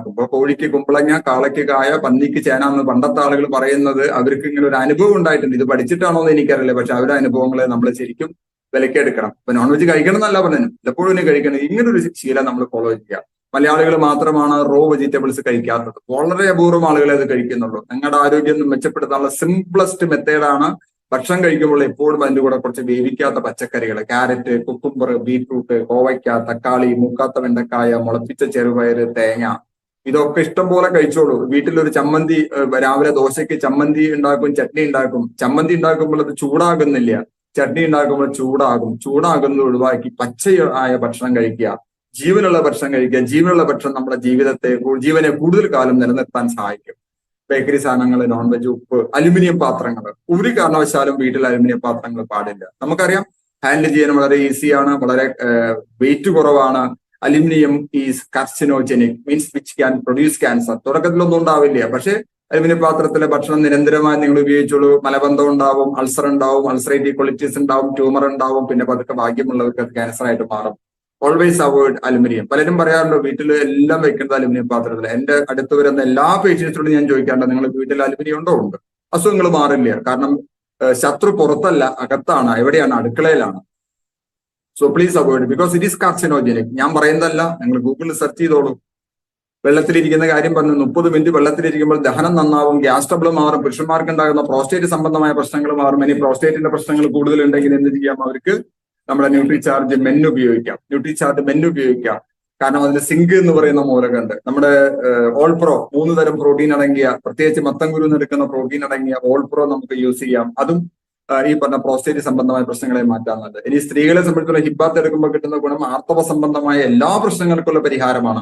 Speaker 1: അപ്പൊ കോഴിക്ക് കുമ്പളങ്ങ കാളയ്ക്ക് കായ പന്നിക്ക് ചേന എന്ന് പണ്ടത്തെ ആളുകൾ പറയുന്നത് അവർക്ക് ഇങ്ങനെ ഒരു അനുഭവം ഉണ്ടായിട്ടുണ്ട്. ഇത് പഠിച്ചിട്ടാണോ എന്ന് എനിക്കറിയില്ല പക്ഷെ അവരുടെ അനുഭവങ്ങളെ നമ്മൾ ശരിക്കും വിലക്കെടുക്കണം ഇപ്പൊ നോൺ വെജ് കഴിക്കണം എന്നല്ല പറഞ്ഞു എപ്പോഴും കഴിക്കണം. ഇങ്ങനൊരു ശീലം നമ്മൾ ഫോളോ ചെയ്യുക. മലയാളികൾ മാത്രമാണ് റോ വെജിറ്റബിൾസ് കഴിക്കാത്തത്. വളരെ അപൂർവം ആളുകളെ അത് കഴിക്കുന്നുള്ളൂ. നിങ്ങളുടെ ആരോഗ്യം മെച്ചപ്പെടുത്താനുള്ള സിംപ്ലസ്റ്റ് മെത്തേഡാണ് ഭക്ഷണം കഴിക്കുമ്പോൾ എപ്പോഴും അതിന്റെ കൂടെ കുറച്ച് വേവിക്കാത്ത പച്ചക്കറികൾ. ക്യാരറ്റ് കുക്കുംബർ ബീറ്റ്റൂട്ട് കോവയ്ക്ക തക്കാളി മൂക്കാത്ത വെണ്ടക്കായ മുളപ്പിച്ച ചെറുപയർ തേങ്ങ. ഇതൊക്കെ ഇഷ്ടം പോലെ കഴിച്ചോളൂ. വീട്ടിലൊരു ചമ്മന്തി രാവിലെ ദോശയ്ക്ക് ചമ്മന്തി ഉണ്ടാക്കും ചട്നി ഉണ്ടാക്കും. ചമ്മന്തി ഉണ്ടാക്കുമ്പോൾ അത് ചൂടാകുന്നില്ല. ചട്നി ഉണ്ടാക്കുമ്പോൾ ചൂടാകും. ചൂടാകുന്നത് ഒഴിവാക്കി പച്ചയായ ഭക്ഷണം കഴിക്കുക. ജീവനുള്ള ഭക്ഷണം കഴിക്കുക ജീവനുള്ള ഭക്ഷണം നമ്മുടെ ജീവിതത്തെ ജീവനെ കൂടുതൽ കാലം നിലനിർത്താൻ സഹായിക്കും. ബേക്കറി സാധനങ്ങൾ നോൺ വെജ് ഉപ്പ് അലുമിനിയം പാത്രങ്ങൾ. ഒരു കാരണവശാലും വീട്ടിൽ അലുമിനിയം പാത്രങ്ങൾ പാടില്ല. നമുക്കറിയാം ഹാൻഡിൽ ചെയ്യാൻ വളരെ ഈസിയാണ് വളരെ വെയിറ്റ് കുറവാണ്. Aluminium is carcinogenic means which can produce cancer തുടക്കത്തിലൊന്നും ഉണ്ടാവില്ല. പക്ഷേ അലുമിനിയം പാത്രത്തിലെ ഭക്ഷണം നിരന്തരമായി നിങ്ങൾ ഉപയോഗിച്ചോളൂ. മലബന്ധം ഉണ്ടാവും അൾസർ ഉണ്ടാവും അൾസറേറ്റീവ് ക്വാളിറ്റീസ് ഉണ്ടാവും ട്യൂമർ ഉണ്ടാവും പിന്നെ പതുക്കെ ഭാഗ്യമുള്ളവർക്ക് അത് ക്യാൻസർ ആയിട്ട് മാറും. ഓൾവേസ് അവോയ്ഡ് അലുമിനിയം പലരും പറയാറുണ്ട് വീട്ടിൽ എല്ലാം വെക്കുന്നത് അലുമിനിയം പാത്രത്തിൽ എന്റെ അടുത്ത് വരുന്ന എല്ലാ പേഷ്യൻസിനോടും ഞാൻ ചോദിക്കാറുണ്ട് നിങ്ങൾ വീട്ടിൽ അലുമിനിയം ഉണ്ടോ? ഉണ്ട്. അസുഖങ്ങൾ മാറില്ല. കാരണം ശത്രു പുറത്തല്ല അകത്താണ് എവിടെയാണ്? അടുക്കളയിലാണ്. So please avoid because it is carcinogenic ഞാൻ പറയുന്നതല്ല നിങ്ങൾ ഗൂഗിളിൽ സെർച്ച് ചെയ്തോളൂ. വെള്ളത്തിലിരിക്കുന്ന കാര്യം പറഞ്ഞു മുപ്പത് മിനിറ്റ് വെള്ളത്തിലിരിക്കുമ്പോൾ ദഹനം നന്നാവും ഗ്യാസ് ട്രബിൾ മാറും പുരുഷന്മാർക്ക് ഉണ്ടാകുന്ന പ്രോസ്റ്റേറ്റ് സംബന്ധമായ പ്രശ്നങ്ങൾ മാറും. ഇനി പ്രോസ്റ്റേറ്റിന്റെ പ്രശ്നങ്ങൾ കൂടുതൽ ഉണ്ടെങ്കിൽ എന്ത് ചെയ്യാം? അവർക്ക് നമ്മുടെ ന്യൂട്രി ചാർജ് മെൻ ഉപയോഗിക്കാം. ന്യൂട്രി ചാർജ് മെൻ ഉപയോഗിക്കാം. കാരണം അതിന് സിങ്ക് എന്ന് പറയുന്ന മൂലകമുണ്ട് നമ്മുടെ ഓൾ പ്രോ മൂന്ന് തരം പ്രോട്ടീൻ അടങ്ങിയ പ്രത്യേകിച്ച് മത്തംകുരു എടുക്കുന്ന പ്രോട്ടീൻ അടങ്ങിയ ഓൾ പ്രോ നമുക്ക് യൂസ് ചെയ്യാം. അതും ഈ പറഞ്ഞ പ്രോസ്റ്റേറ്റ് സംബന്ധമായ പ്രശ്നങ്ങളെ മാറ്റാറുണ്ട് ഇനി സ്ത്രീകളെ സംബന്ധിച്ചുള്ള ഹിബാത്ത് എടുക്കുമ്പോൾ കിട്ടുന്ന ഗുണം ആർത്തവ സംബന്ധമായ എല്ലാ പ്രശ്നങ്ങൾക്കുള്ള പരിഹാരമാണ്.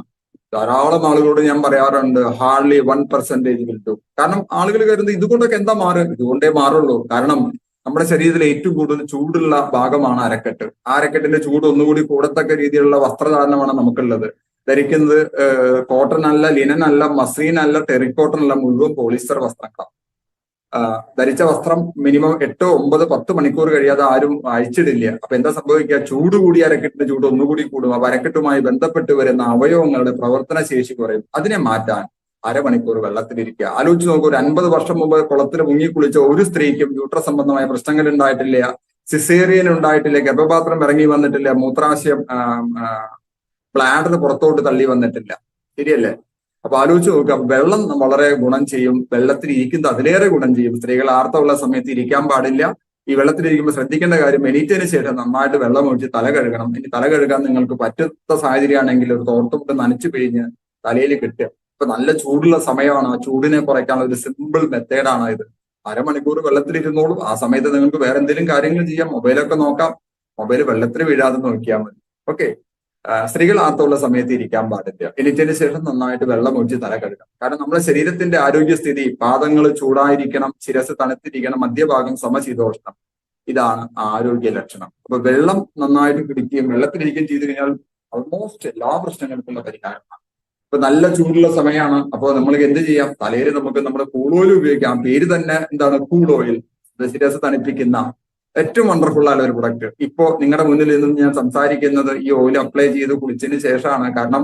Speaker 1: ധാരാളം ആളുകളോട് ഞാൻ പറയാറുണ്ട് ഹാർഡ്ലി വൺ പെർസെന്റേജ് കിട്ടും. കാരണം ആളുകൾ കരുതുന്നത് ഇതുകൊണ്ടൊക്കെ എന്താ മാറും ഇതുകൊണ്ടേ മാറുള്ളൂ. കാരണം നമ്മുടെ ശരീരത്തിലെ ഏറ്റവും കൂടുതൽ ചൂടുള്ള ഭാഗമാണ് അരക്കെട്ട്. ആ അരക്കെട്ടിന്റെ ചൂട് ഒന്നുകൂടി കൂടത്തക്ക രീതിയിലുള്ള വസ്ത്രധാരണമാണ് നമുക്കുള്ളത്. ധരിക്കുന്നത് കോട്ടൺ അല്ല ലിനൻ അല്ല മസീൻ അല്ല ടെറിക്കോട്ടൺ അല്ല മുഴുവൻ പോളിസ്റ്റർ വസ്ത്രങ്ങളാണ്. ധരിച്ച വസ്ത്രം മിനിമം എട്ടോ ഒമ്പത് പത്ത് മണിക്കൂർ കഴിയാതെ ആരും അഴിച്ചിടില്ല. അപ്പൊ എന്താ സംഭവിക്കുക? ചൂട് കൂടി അരക്കെട്ടിന്റെ ചൂട് ഒന്നുകൂടി കൂടും. അപ്പൊ അരക്കെട്ടുമായി ബന്ധപ്പെട്ട് വരുന്ന അവയവങ്ങളുടെ പ്രവർത്തന ശേഷി കുറയും. അതിനെ മാറ്റാൻ അരമണിക്കൂർ വെള്ളത്തിലിരിക്കുക. ആലോചിച്ച് നോക്കൂ ഒരു അൻപത് വർഷം മുമ്പ് കുളത്തിൽ മുങ്ങി കുളിച്ച ഒരു സ്ത്രീക്കും യൂട്ര സംബന്ധമായ പ്രശ്നങ്ങൾ ഉണ്ടായിട്ടില്ല. സിസേറിയൻ ഉണ്ടായിട്ടില്ല ഗർഭപാത്രം ഇറങ്ങി വന്നിട്ടില്ല മൂത്രാശയം പ്ലാഡർ പുറത്തോട്ട് തള്ളി വന്നിട്ടില്ല. ശരിയല്ലേ? അപ്പൊ ആലോചിച്ച് നോക്കുക വെള്ളം വളരെ ഗുണം ചെയ്യും വെള്ളത്തിൽ ഇരിക്കുന്നത് അതിലേറെ ഗുണം ചെയ്യും. സ്ത്രീകൾ ആർത്തമുള്ള സമയത്ത് ഇരിക്കാൻ പാടില്ല. ഈ വെള്ളത്തിലിരിക്കുമ്പോൾ ശ്രദ്ധിക്കേണ്ട കാര്യം എണീറ്റതിന് ശേഷം നന്നായിട്ട് വെള്ളം ഒഴിച്ച് തല കഴുകണം. ഇനി തല കഴുകാൻ നിങ്ങൾക്ക് പറ്റുന്ന സാഹചര്യമാണെങ്കിൽ ഒരു തോർത്തുമുട്ട് നനച്ചു പിഴിഞ്ഞ് തലയിൽ കിട്ടുക. ഇപ്പൊ നല്ല ചൂടുള്ള സമയമാണ്. ആ ചൂടിനെ കുറയ്ക്കാനുള്ള ഒരു സിമ്പിൾ മെത്തേഡാണ് ഇത്. അരമണിക്കൂർ വെള്ളത്തിലിരുന്നോളും. ആ സമയത്ത് നിങ്ങൾക്ക് വേറെ എന്തെങ്കിലും കാര്യങ്ങൾ ചെയ്യാം. മൊബൈലൊക്കെ നോക്കാം. മൊബൈൽ വെള്ളത്തിൽ വീഴാതെ നോക്കിയാൽ മതി. ഓക്കെ സ്ത്രീകൾ ആർത്തുള്ള സമയത്ത് ഇരിക്കാൻ പാടില്ല. എണീറ്റതിന് ശേഷം നന്നായിട്ട് വെള്ളം ഒഴിച്ച് തല കഴുകാം കാരണം നമ്മുടെ ശരീരത്തിന്റെ ആരോഗ്യസ്ഥിതി പാദങ്ങൾ ചൂടായിരിക്കണം ശിരസ് തണുത്തിരിക്കണം മധ്യഭാഗം സമശീതോഷ്ണം ഇതാണ് ആരോഗ്യ ലക്ഷണം. അപ്പൊ വെള്ളം നന്നായിട്ട് കുടിക്കുകയും വെള്ളത്തിലിരിക്കുകയും ചെയ്തു കഴിഞ്ഞാൽ ഓൾമോസ്റ്റ് എല്ലാ പ്രശ്നങ്ങൾക്കുള്ള പരിഹാരമാണ്. ഇപ്പൊ നല്ല ചൂടുള്ള സമയമാണ് അപ്പോൾ നമ്മൾ എന്ത് ചെയ്യാം? തലയിൽ നമുക്ക് നമ്മുടെ കൂൾ ഓയിൽ ഉപയോഗിക്കാം. പേര് തന്നെ എന്താണ്? Cool oil. ശിരസ് തണുപ്പിക്കുന്ന ഏറ്റവും വണ്ടർഫുൾ ആയ ഒരു പ്രൊഡക്റ്റ് ഇപ്പോ നിങ്ങളുടെ മുന്നിൽ നിന്നും ഞാൻ സംസാരിക്കുന്നത് ഈ ഓയിൽ അപ്ലൈ ചെയ്ത് കുളിച്ചതിന് ശേഷമാണ്. കാരണം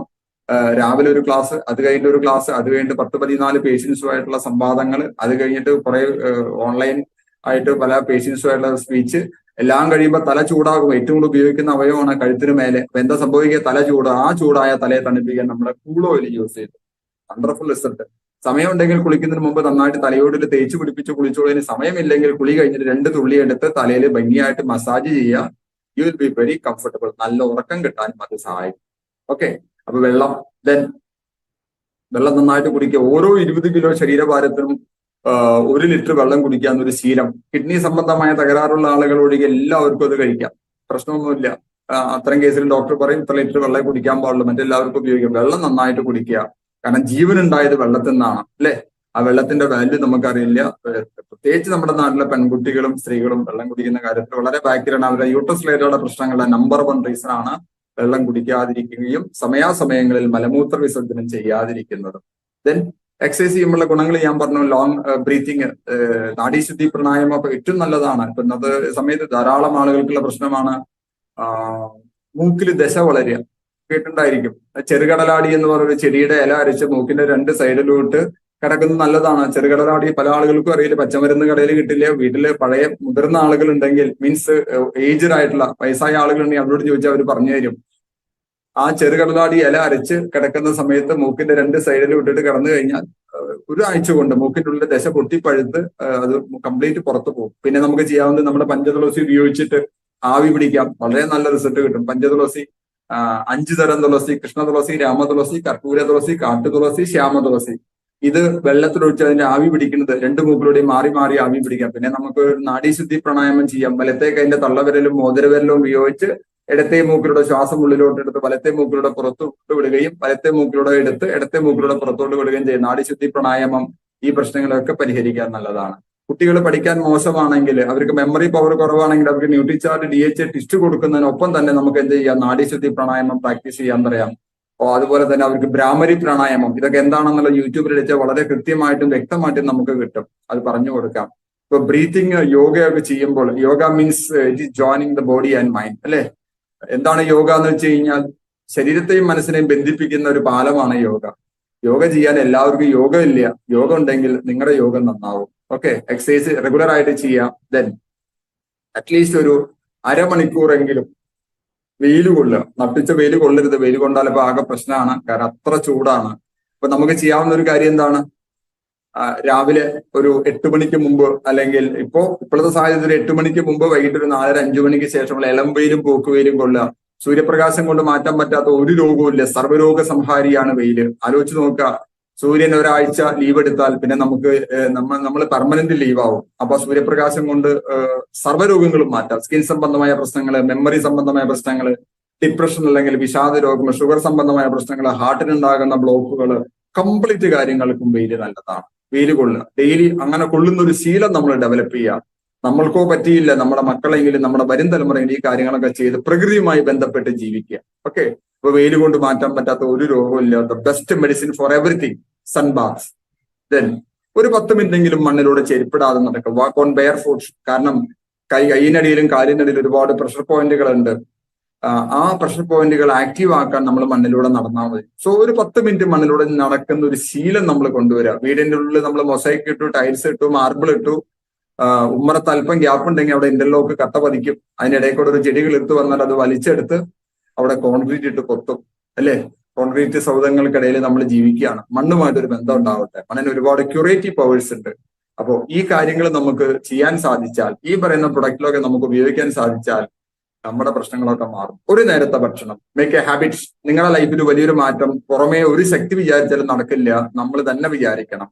Speaker 1: രാവിലെ ഒരു ക്ലാസ് അത് കഴിഞ്ഞിട്ട് ഒരു ക്ലാസ് അത് കഴിഞ്ഞിട്ട് പത്ത് പതിനാല് പേഷ്യൻസുമായിട്ടുള്ള സംവാദങ്ങൾ അത് കഴിഞ്ഞിട്ട് കുറെ ഓൺലൈൻ ആയിട്ട് പല പേഷ്യൻസുമായിട്ടുള്ള സ്പീച്ച് എല്ലാം കഴിയുമ്പോൾ തല ചൂടാകും. ഏറ്റവും കൂടുതൽ ഉപയോഗിക്കുന്ന അവയവമാണ് കഴുത്തിന് മേലെ. അപ്പൊ എന്താ സംഭവിക്കുക? തല ചൂട്. ആ ചൂടായ തലയെ തണുപ്പിക്കാൻ നമ്മുടെ കൂൾ ഓയിൽ യൂസ് ചെയ്തു. വണ്ടർഫുൾ റിസൾട്ട് സമയമുണ്ടെങ്കിൽ കുളിക്കുന്നതിന് മുമ്പ് നന്നായിട്ട് തലയോടിൽ തേച്ച് പിടിപ്പിച്ച് കുളിച്ചോളിന് സമയമില്ലെങ്കിൽ കുളി കഴിഞ്ഞിട്ട് രണ്ട് തുള്ളി എടുത്ത് തലയിൽ ഭംഗിയായിട്ട് മസാജ് ചെയ്യുക. You will be very comfortable നല്ല ഉറക്കം കിട്ടാനും അത് സഹായിക്കും. ഓക്കെ അപ്പൊ വെള്ളം. ദെൻ വെള്ളം നന്നായിട്ട് കുടിക്കുക. ഓരോ ഇരുപത് കിലോ ശരീരഭാരത്തിനും ഒരു ലിറ്റർ വെള്ളം കുടിക്കാവുന്ന ഒരു ശീലം. കിഡ്നി സംബന്ധമായ തകരാറുള്ള ആളുകൾ ഒഴികെ എല്ലാവർക്കും അത് കഴിക്കാം. പ്രശ്നമൊന്നുമില്ല. അത്തരം കേസിൽ ഡോക്ടർ പറയും ഇത്ര ലിറ്റർ വെള്ളം കുടിക്കാൻ പാടുള്ളൂ. മറ്റെല്ലാവർക്കും ഉപയോഗിക്കാം. വെള്ളം നന്നായിട്ട് കുടിക്കുക. കാരണം ജീവൻ ഉണ്ടായത് വെള്ളത്തിൽ നിന്നാണ് അല്ലെ? ആ വെള്ളത്തിന്റെ വാല്യൂ നമുക്കറിയില്ല. പ്രത്യേകിച്ച് നമ്മുടെ നാട്ടിലെ പെൺകുട്ടികളും സ്ത്രീകളും വെള്ളം കുടിക്കുന്ന കാര്യത്തിൽ വളരെ ബാക്കിലാണ് അവരുടെ യൂട്രസ് ലേറ്റുള്ള പ്രശ്നങ്ങളുടെ നമ്പർ വൺ റീസൺ ആണ് വെള്ളം കുടിക്കാതിരിക്കുകയും സമയാസമയങ്ങളിൽ മലമൂത്ര വിസർജനം ചെയ്യാതിരിക്കുന്നതും. ദെൻ എക്സസൈസ് ചെയ്യുമ്പോഴുള്ള ഗുണങ്ങൾ ഞാൻ പറഞ്ഞു ലോങ് ബ്രീത്തിങ് നാഡീശുദ്ധി പ്രാണായാമം അപ്പൊ ഏറ്റവും നല്ലതാണ്. ഇപ്പൊ ഇന്നത്തെ സമയത്ത് ധാരാളം ആളുകൾക്കുള്ള പ്രശ്നമാണ് മൂക്കിൽ ദശ വളരുക. കേട്ടിട്ടുണ്ടായിരിക്കും. ചെറുകടലാടി എന്ന് പറയുന്ന ചെടിയുടെ ഇല അരച്ച് മൂക്കിന്റെ രണ്ട് സൈഡിലോട്ട് കിടക്കുന്നത് നല്ലതാണ്. ചെറുകടലാടി പല ആളുകൾക്കും അറിയില്ല. പച്ചമരുന്ന് കടയിൽ കിട്ടില്ല. വീട്ടിൽ പഴയ മുതിർന്ന ആളുകൾ ഉണ്ടെങ്കിൽ മീൻസ് ഏജ്ഡ് ആയിട്ടുള്ള വയസ്സായ ആളുകളുണ്ടെങ്കിൽ അവരോട് ചോദിച്ചാൽ അവർ പറഞ്ഞു തരും. ആ ചെറുകടലാടി ഇല അരച്ച് കിടക്കുന്ന സമയത്ത് മൂക്കിന്റെ രണ്ട് സൈഡിലും വിട്ടിട്ട് കിടന്നു കഴിഞ്ഞാൽ ഒരു ആഴ്ച കൊണ്ട് മൂക്കിന്റെ ഉള്ളിൽ ദശ പൊട്ടിപ്പഴുത്ത് അത് കംപ്ലീറ്റ് പുറത്തു പോകും. പിന്നെ നമുക്ക് ചെയ്യാവുന്നത് നമ്മുടെ പഞ്ചതുളസി ഉപയോഗിച്ചിട്ട് ആവി പിടിക്കാം. വളരെ നല്ല റിസൾട്ട് കിട്ടും. പഞ്ചതുളസി അഞ്ചു തരം തുളസി കൃഷ്ണ തുളസി രാമ തുളസി കർപ്പൂര തുളസി കാട്ടു തുളസി ശ്യാമ തുളസി. ഇത് വെള്ളത്തിലൊഴിച്ച് അതിന്റെ ആവി പിടിക്കുന്നത് രണ്ട് മൂക്കിലൂടെ മാറി മാറി ആവി പിടിക്കാം. പിന്നെ നമുക്ക് ഒരു നാഡീശുദ്ധി പ്രാണായാമം ചെയ്യാം. വലത്തേക്ക് അതിന്റെ തള്ളവിരലും മോതിരവിരലും ഉപയോഗിച്ച് ഇടത്തെ മൂക്കിലൂടെ ശ്വാസം ഉള്ളിലോട്ട് എടുത്ത് വലത്തെ മൂക്കിലൂടെ പുറത്തോട്ട് വിടുകയും വലത്തെ മൂക്കിലൂടെ എടുത്ത് ഇടത്തെ മൂക്കിലൂടെ പുറത്തോട്ട് വിടുകയും ചെയ്യും നാടിശുദ്ധി പ്രാണായാമം ഈ പ്രശ്നങ്ങളൊക്കെ പരിഹരിക്കാൻ നല്ലതാണ്. കുട്ടികൾ പഠിക്കാൻ മോശമാണെങ്കിൽ അവർക്ക് മെമ്മറി പവർ കുറവാണെങ്കിൽ അവർക്ക് ന്യൂട്രിചാർഡ് ഡി എച്ച് ടിസ്റ്റ് കൊടുക്കുന്നതിനൊപ്പം തന്നെ നമുക്ക് എന്ത് ചെയ്യാം? നാഡീശുദ്ധി പ്രാണായാമം പ്രാക്ടീസ് ചെയ്യാൻ പറയാം. ഓ അതുപോലെ തന്നെ അവർക്ക് ബ്രാഹ്മരി പ്രാണായാമം. ഇതൊക്കെ എന്താണെന്നുള്ള യൂട്യൂബിൽ അടിച്ചാൽ വളരെ കൃത്യമായിട്ടും വ്യക്തമായിട്ടും നമുക്ക് കിട്ടും. അത് പറഞ്ഞു കൊടുക്കാം. ഇപ്പൊ ബ്രീത്തിങ് യോഗയൊക്കെ ചെയ്യുമ്പോൾ yoga means it is joining the body and mind അല്ലെ? എന്താണ് യോഗ എന്ന് വെച്ച് കഴിഞ്ഞാൽ ശരീരത്തെയും മനസ്സിനെയും ബന്ധിപ്പിക്കുന്ന ഒരു പാലമാണ് യോഗ. യോഗ ചെയ്യാൻ എല്ലാവർക്കും യോഗ ഇല്ല യോഗ ഉണ്ടെങ്കിൽ നിങ്ങളുടെ യോഗം നന്നാവും. ഓക്കെ എക്സസൈസ് റെഗുലർ ആയിട്ട് ചെയ്യാം. ദെൻ അറ്റ്ലീസ്റ്റ് ഒരു അരമണിക്കൂറെങ്കിലും വെയിൽ കൊള്ളുക. നട്ടിച്ച വെയിൽ കൊള്ളരുത്. വെയിൽ കൊണ്ടാൽ ആകെ പ്രശ്നമാണ്. കാരണം അത്ര ചൂടാണ്. അപ്പൊ നമുക്ക് ചെയ്യാവുന്ന ഒരു കാര്യം എന്താണ്? രാവിലെ ഒരു എട്ട് മണിക്ക് മുമ്പ് അല്ലെങ്കിൽ ഇപ്പോ ഇപ്പോഴത്തെ സാഹചര്യത്തിൽ എട്ട് മണിക്ക് മുമ്പ് വൈകിട്ട് ഒരു നാലര അഞ്ചു മണിക്ക് ശേഷമുള്ള ഇളം വെയിലും പോക്കുവെയിലും കൊള്ളുക. സൂര്യപ്രകാശം കൊണ്ട് മാറ്റാൻ പറ്റാത്ത ഒരു രോഗവും ഇല്ല. സർവരോഗ സംഹാരിയാണ് വെയിൽ. ആലോചിച്ച് നോക്കുക. സൂര്യൻ ഒരാഴ്ച ലീവ് എടുത്താൽ പിന്നെ നമുക്ക് നമ്മൾ നമ്മൾ പെർമനന്റ് ലീവ് ആവും. അപ്പൊ സൂര്യപ്രകാശം കൊണ്ട് സർവരോഗങ്ങളും മാറ്റാം. സ്കിൻ സംബന്ധമായ പ്രശ്നങ്ങൾ മെമ്മറി സംബന്ധമായ പ്രശ്നങ്ങൾ ഡിപ്രഷൻ അല്ലെങ്കിൽ വിഷാദ രോഗം ഷുഗർ സംബന്ധമായ പ്രശ്നങ്ങൾ ഹാർട്ടിനുണ്ടാകുന്ന ബ്ലോക്കുകൾ കംപ്ലീറ്റ് കാര്യങ്ങൾക്കും വെയിൽ നല്ലതാണ്. വെയിൽ കൊള്ളുക. ഡെയിലി അങ്ങനെ കൊള്ളുന്ന ഒരു ശീലം നമ്മൾ ഡെവലപ്പ് ചെയ്യുക. നമ്മൾക്കോ പറ്റിയില്ല നമ്മുടെ മക്കളെങ്കിലും നമ്മുടെ വരും തലമുറയിൽ ഈ കാര്യങ്ങളൊക്കെ ചെയ്ത് പ്രകൃതിയുമായി ബന്ധപ്പെട്ട് ജീവിക്കുക. ഓക്കെ ഇപ്പൊ വെയിൽ കൊണ്ട് മാറ്റാൻ പറ്റാത്ത ഒരു രോഗവും ഇല്ലാത്ത best medicine for everything sun baths then ഒരു പത്ത് മിനിറ്റെങ്കിലും മണ്ണിലൂടെ ചെരുപ്പിടാതെ നടക്കുക. വാക്ക് ഓൺ ബെയർ ഫുഡ് കാരണം കൈ കൈയിനടിയിലും കാലിനടിയിലും ഒരുപാട് പ്രഷർ പോയിന്റുകൾ ഉണ്ട് ആ, പ്രഷർ പോയിന്റുകൾ ആക്റ്റീവ് ആക്കാൻ നമ്മൾ മണ്ണിലൂടെ നടന്നാൽ മതി. സോ ഒരു പത്ത് മിനിറ്റ് മണ്ണിലൂടെ നടക്കുന്ന ഒരു ശീലം നമ്മൾ കൊണ്ടുവരിക വീടിന്റെ ഉള്ളിൽ നമ്മൾ മൊസൈക്ക് ഇട്ടു ടൈൽസ് ഇട്ടു മാർബിൾ ഇട്ടു. ഉമ്മറത്ത് അല്പം ഗ്യാപ്പ് ഉണ്ടെങ്കിൽ അവിടെ ഇന്റർലോക്ക് കട്ട പതിക്കും. അതിനിടയിൽ കൂടെ ഒരു ചെടികൾ എടുത്തു വന്നാൽ അത് വലിച്ചെടുത്ത് അവിടെ കോൺക്രീറ്റ് ഇട്ട് കൊത്തും. അല്ലേ? കോൺക്രീറ്റ് സൗധങ്ങൾക്കിടയിൽ നമ്മൾ ജീവിക്കുകയാണ്. മണ്ണുമായിട്ട് ഒരു ബന്ധം ഉണ്ടാവട്ടെ. മണ്ണിന് ഒരുപാട് ക്യൂറേറ്റീവ് പവേഴ്സ് ഉണ്ട്. അപ്പോൾ ഈ കാര്യങ്ങൾ നമുക്ക് ചെയ്യാൻ സാധിച്ചാൽ ഈ പറയുന്ന പ്രൊഡക്റ്റിലൊക്കെ നമുക്ക് ഉപയോഗിക്കാൻ സാധിച്ചാൽ നമ്മുടെ പ്രശ്നങ്ങളൊക്കെ മാറും. ഒരു നേരത്തെ ഭക്ഷണം മേക്ക് എ ഹാബിറ്റ്സ് നിങ്ങളുടെ ലൈഫിൽ വലിയൊരു മാറ്റം പുറമേ ഒരു ശക്തി വിചാരിച്ചാലും നടക്കില്ല. നമ്മൾ തന്നെ വിചാരിക്കണം.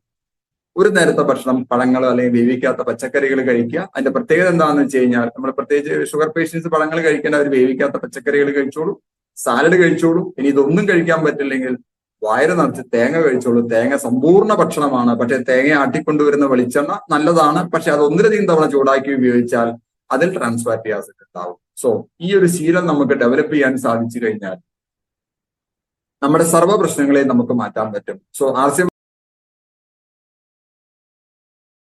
Speaker 1: ഒരു നേരത്തെ ഭക്ഷണം പഴങ്ങൾ അല്ലെങ്കിൽ വേവിക്കാത്ത പച്ചക്കറികൾ കഴിക്കുക. അതിന്റെ പ്രത്യേകത എന്താണെന്ന് വെച്ച് കഴിഞ്ഞാൽ നമ്മൾ പ്രത്യേകിച്ച് ഷുഗർ പേഷ്യൻസ് പഴങ്ങൾ കഴിക്കേണ്ട അവർ വേവിക്കാത്ത പച്ചക്കറികൾ കഴിച്ചോളൂ. സാലഡ് കഴിച്ചോളൂ. ഇനി ഇതൊന്നും കഴിക്കാൻ പറ്റില്ലെങ്കിൽ വയറ് നിറച്ച് തേങ്ങ കഴിച്ചോളൂ. തേങ്ങ സമ്പൂർണ ഭക്ഷണമാണ്. പക്ഷെ തേങ്ങ ആട്ടിക്കൊണ്ടുവരുന്ന വെളിച്ചെണ്ണ നല്ലതാണ്. പക്ഷെ അത് ഒന്നിലധികം തവണ ചൂടാക്കി ഉപയോഗിച്ചാൽ അതിൽ ട്രാൻസ്ഫാറ്റി ഉണ്ടാവും. സോ ഈ ഒരു ശീലം നമുക്ക് ഡെവലപ്പ് ചെയ്യാൻ സാധിച്ചു കഴിഞ്ഞാൽ നമ്മുടെ സർവ പ്രശ്നങ്ങളെയും നമുക്ക് മാറ്റാൻ പറ്റും. So R